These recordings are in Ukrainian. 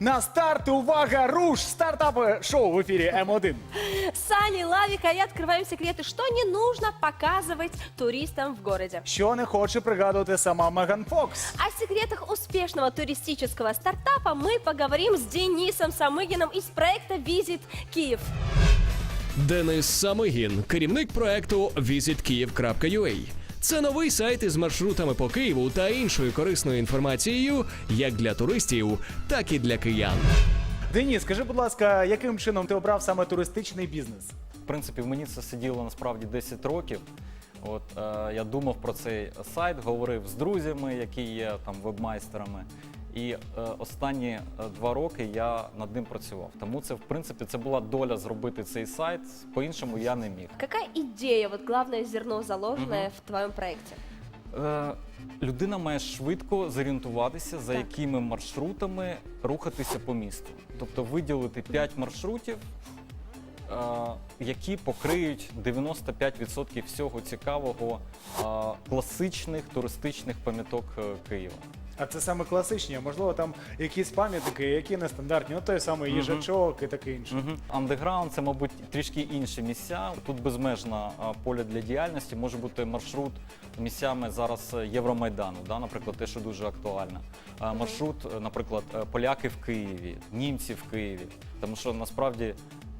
На старт, увага, руш! Стартапы шоу в эфире М1. Сани Лавика и открываем секреты, что не нужно показывать туристам в городе. Що не хоче пригадувати сама Меган Фокс. О секретах успешного туристического стартапа мы поговорим с Денисом Самыгиным из проекта «Визит Киев». Денис Самигін, керівник проекту visitkiev.ua. Це новий сайт із маршрутами по Києву та іншою корисною інформацією як для туристів, так і для киян. Денис, скажи, будь ласка, яким чином ти обрав саме туристичний бізнес? В принципі, мені це сиділо насправді 10 років. От е, я думав про цей сайт, говорив з друзями, які є там вебмайстерами. І е, останні е, два роки я над ним працював. Тому це, в принципі, це була доля зробити цей сайт. По-іншому я не міг. Какая идея, вот главное зерно заложенное в твоем проекте? Е, людина має швидко зорієнтуватися, за Так. якими маршрутами рухатися по місту. Тобто виділити 5 маршрутів, е, які покриють 95% всього цікавого е, класичних туристичних пам'яток Києва. А це саме класичні, а можливо там якісь пам'ятники, які нестандартні, ну той самий їжачок і таке інше. Мгм. Андеграунд це, мабуть, трішки інші місця. Тут безмежна а, поля для діяльності. Може бути маршрут місцями зараз е, Євромайдану, да, наприклад, те, що дуже актуально. А, Маршрут, е, наприклад, е, поляки в Києві, німці в Києві. Тому що насправді.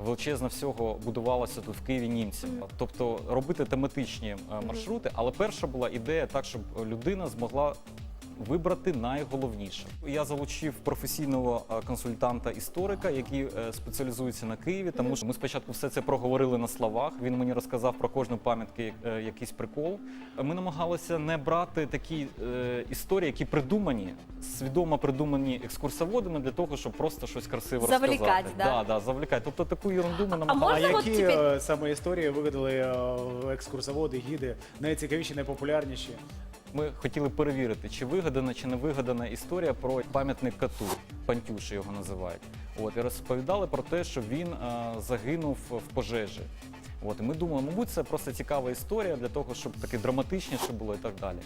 Величезно всього будувалося тут в Києві німцями. Тобто робити тематичні е, маршрути, але перша була ідея так, щоб людина змогла вибрати найголовніше. Я залучив професійного е, консультанта-історика, який е, спеціалізується на Києві. Тому що ми спочатку все це проговорили на словах. Він мені розказав про кожну пам'ятку е, якийсь прикол. Ми намагалися не брати такі історії, які придумані, свідомо придумані екскурсоводами для того, щоб просто щось красиво Завлікать, розказати. да? Да, да, завлікати. Тобто таку ерунду ми А А намагалися. От які тепер- саме історії вигадали екскурсоводи, гіди, найцікавіші, найпопулярніші? Ми хотіли перевірити, чи вигадана, чи не вигадана історія про пам'ятник коту, Пантюші його називають. От і розповідали про те, що він е, загинув в пожежі. От і ми думали, мабуть, це просто цікава історія для того, щоб таке драматичніше було і так далі.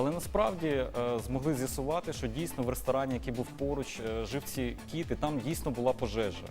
Але насправді е, змогли з'ясувати, що дійсно в ресторані, який був поруч, е, жив ці кіт, і там дійсно була пожежа.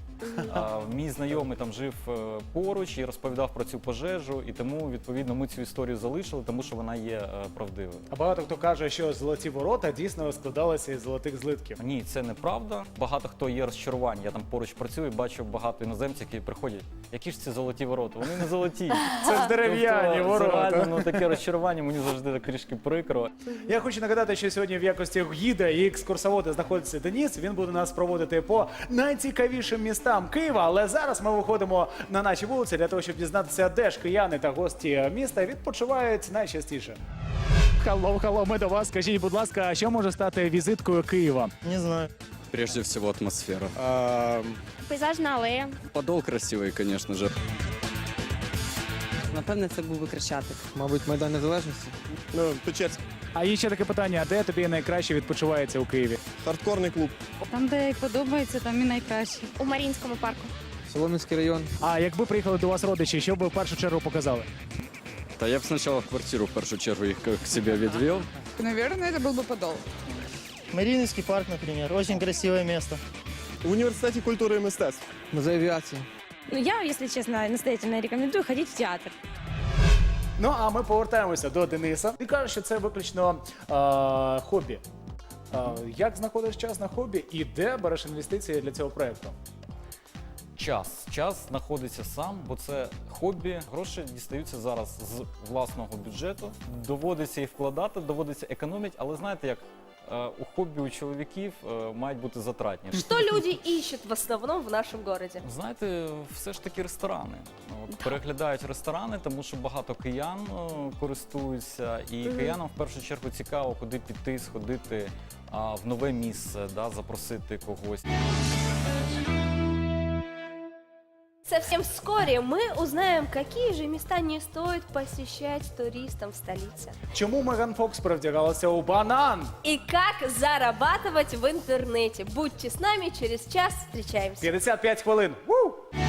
А, мій знайомий там жив е, поруч і розповідав про цю пожежу, і тому відповідно ми цю історію залишили, тому що вона є правдивою. А багато хто каже, що золоті ворота дійсно складалися із золотих злитків. Ні, це неправда. Багато хто є розчарування. Я там поруч працюю, бачу багато іноземців, які приходять. Які ж ці золоті ворота? Вони не золоті. Це ж дерев'яні Тобто, ворота. Це реально ну, таке розчарування, мені завжди так трішки прикро. Я хочу нагадати, що сьогодні в якості гіда і екскурсовода знаходиться Деніс. Він буде нас проводити по найцікавішим містам Києва. Але зараз ми виходимо на наші вулиці для того, щоб дізнатися, де ж кияни та гості міста відпочивають найчастіше. Халло, халло, ми до вас. Скажіть, будь ласка, що може стати візиткою Києва? Не знаю. Прежде всего атмосфера. А, Пейзажна алея. Подол красивый, конечно же. Напевне, це був би Крещатик. мабуть, Майдан Незалежності. Ну, Печерськ. А є ще таке питання: де тобі найкраще відпочивається у Києві? Хардкорний клуб. Там, де подобається, там і найкраще. У Марінському парку. Соломінський район. А якби приїхали до вас родичі, що б ви в першу чергу показали? Да я бы сначала квартиру в первую чергу их к себе відвел. Наверное, это был бы Подол. Мариинский парк, например, очень красивое место. В університеті культури і мистецтв. Музей авіації. Ну, я, если честно, настоятельно рекомендую ходить в театр. Ну а ми повертаємося до Дениса. Ти кажеш, що це виключно е, хобі. Е, як знаходиш час на хобі і де береш інвестиції для цього проекту? Час. Час знаходиться сам, бо це хобі. Гроші дістаються зараз з власного бюджету. Доводиться і вкладати, доводиться економити, але знаєте як? Е, У хобі у чоловіків е, мають бути затратні. Что люди ищут в основном в нашем городе? Знаєте, все ж таки ресторани. От, переглядають ресторани, тому що багато киян е, користуються, і киянам в першу чергу цікаво, куди піти, сходити а, в нове місце, да, запросити когось. Совсем вскоре мы узнаем, какие же места не стоит посещать туристам в столице. Чому Меган Фокс перевдягалася у банан? И как зарабатывать в интернете. Будьте с нами, через час встречаемся. 55 хвилин. Ву!